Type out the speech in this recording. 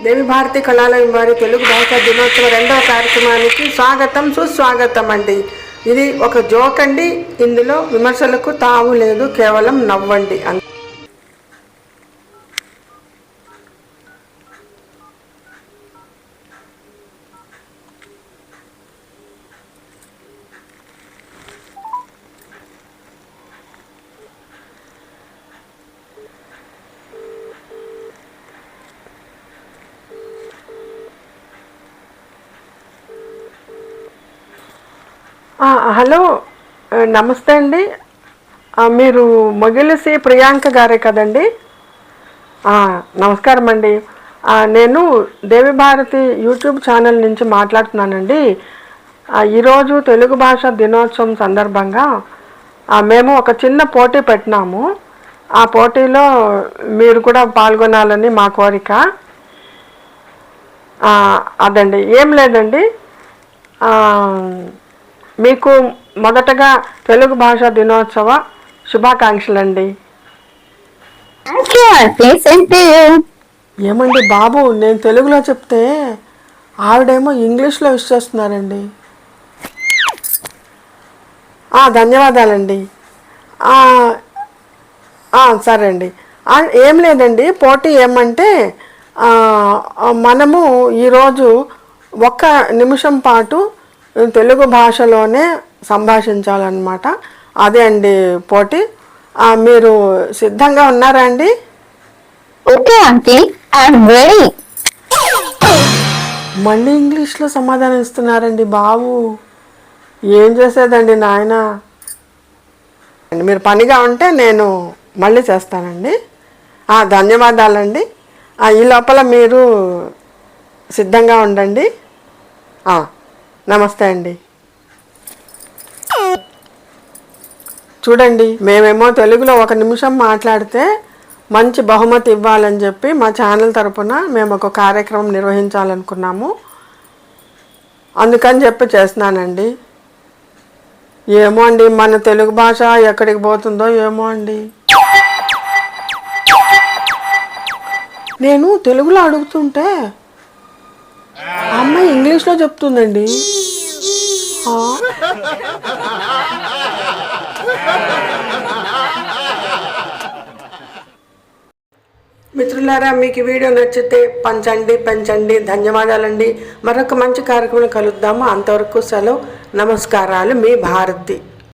దేవి భారతి కళాలయం వారి తెలుగు భాషా దినోత్సవ రెండవ కార్యక్రమానికి స్వాగతం సుస్వాగతం అండి. ఇది ఒక జోక్ అండి. ఇందులో విమర్శలకు తావు లేదు కేవలం నవ్వండి హలో నమస్తే అండి. మీరు మొగిలిసి ప్రియాంక గారే కదండి? నమస్కారం అండి. నేను దేవి భారతి యూట్యూబ్ ఛానల్ నుంచి మాట్లాడుతున్నానండి. ఈరోజు తెలుగు భాష దినోత్సవం సందర్భంగా మేము ఒక చిన్న పోటీ పెట్టినాము. ఆ పోటీలో మీరు కూడా పాల్గొనాలని మా కోరిక. అదండి. ఏం లేదండి. మీకు మొదటగా తెలుగు భాషా దినోత్సవ శుభాకాంక్షలండి. ఏమండి బాబు నేను తెలుగులో చెప్తే ఆవిడేమో ఇంగ్లీష్లో విష్ చేస్తున్నారండి. ధన్యవాదాలండి. సరే అండి ఏం లేదండి పోటీ ఏమంటే మనము ఈరోజు ఒక్క నిమిషం పాటు తెలుగు భాషలోనే సంభాషించాలన్నమాట. అదే అండి పోటీ. ఆ, మీరు సిద్ధంగా ఉన్నారా అండి? ready. మళ్ళీ ఇంగ్లీష్లో సమాధానం ఇస్తున్నారండి బాబు. ఏం చేసేదండి నాయన? మీరు పనిగా ఉంటే నేను మళ్ళీ చేస్తానండి. ఆ, ధన్యవాదాలండి. ఈ లోపల మీరు సిద్ధంగా ఉండండి. నమస్తే అండి. చూడండి మేమేమో తెలుగులో ఒక నిమిషం మాట్లాడితే మంచి బహుమతి ఇవ్వాలని చెప్పి మా ఛానల్ తరపున మేము ఒక కార్యక్రమం నిర్వహించాలనుకున్నాము. అందుకని చెప్పి చేస్తున్నానండి. ఏమో అండి మన తెలుగు భాష ఎక్కడికి పోతుందో ఏమో అండి. నేను తెలుగులో అడుగుతుంటే ఇంగ్లీష్లో చెప్తుందండి. మిత్రులారా మీకు ఈ వీడియో నచ్చితే పంచండి పెంచండి ధన్యవాదాలండి. మరొక మంచి కార్యక్రమం కలుద్దాము. అంతవరకు సెలవు. నమస్కారాలు. మీ భారతి.